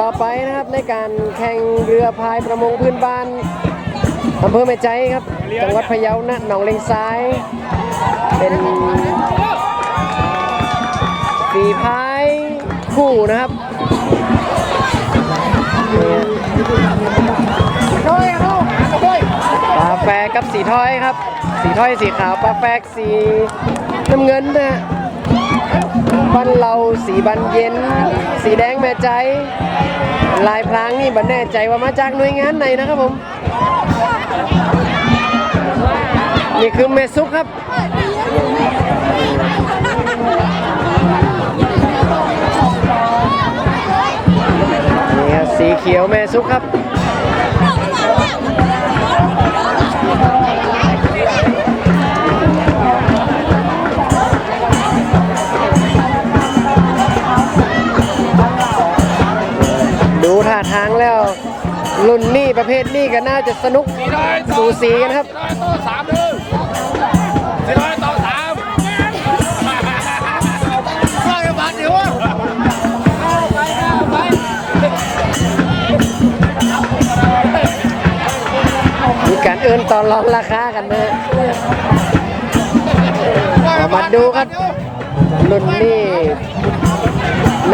ต่อไปนะครับในการแข่งเรือพายประมงพื้นบ้านอำเภอแม่ใจครับ จังหวัดพะเยานะหนองเลงซ้าย เป็นฝีพายคู่นะครับปลาแฟกกับสีถ้อยครับ สีถ้อยสีขาวปลาแฟกสีน้ำเงินนะ บ้านเราสีบันเย็น สีแดงแม่ใจ ลายพรางนี่บันแน่ใจว่ามาจากหน่วยงานไหนนะครับผม นี่คือเมซุกครับนี่สีเขียวแม่ซุกครับ รุ่นนี้ประเภทนี้ก็น่าจะสนุกสูสีกันครับต่อสามเลยสี่ร้อยต่อสามสร้างบาทเดียวมีการเอื้อนตอนรองราคากันนะเอามาดูครับรุ่นนี้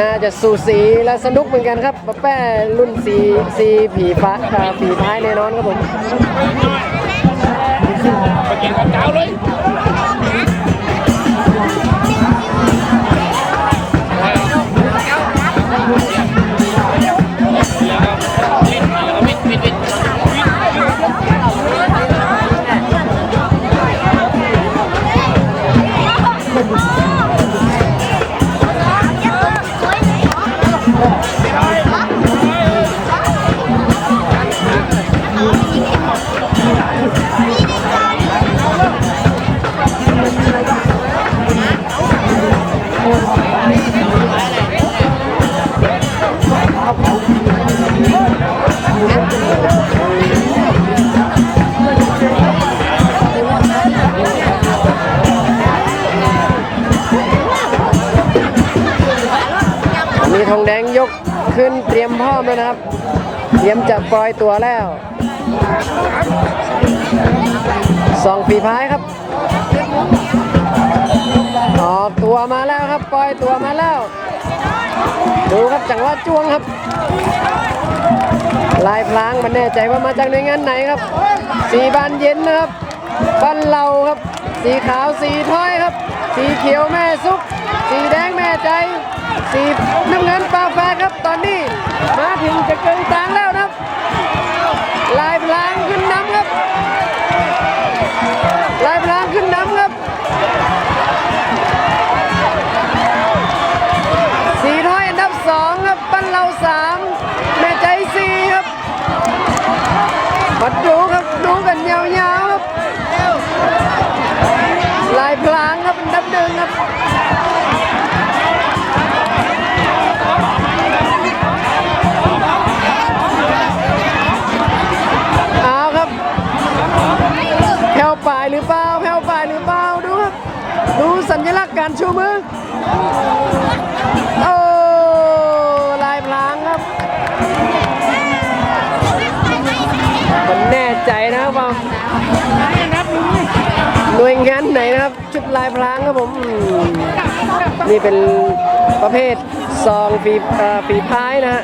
น่าจะสูสีและสนุกเหมือนกันครับป้าแป้รุ่นสีสีผีฟ้าผีพายแน่นอนครับผมไปกินของเก่าเลย มีทองแดงยกขึ้นเตรียมพร้อมแล้วนะครับ เตรียมจะปล่อยตัวแล้วสองฝีพายครับ ออกตัวมาแล้วครับปล่อยตัวมาแล้ว ดูครับจังหวะจ้วงครับ ลายพลางมันแน่ใจว่ามาจากหน่วยงานไหนครับ สีบานเย็นนะครับบ้านเราครับ สีขาวสีถ้อยครับ สีเขียวแม่ซุก สีแดงแม่ใจ สีน้ำเงินปลาแฟครับตอนนี้มาถึงจะเกิน นชูมือโอ้ลายพลางครับมันแน่ใจนะครับว่หน่วยงานไหนนะครับ ชุดลายพลางครับผม นี่เป็นประเภทซองปีปีพายนะฮะ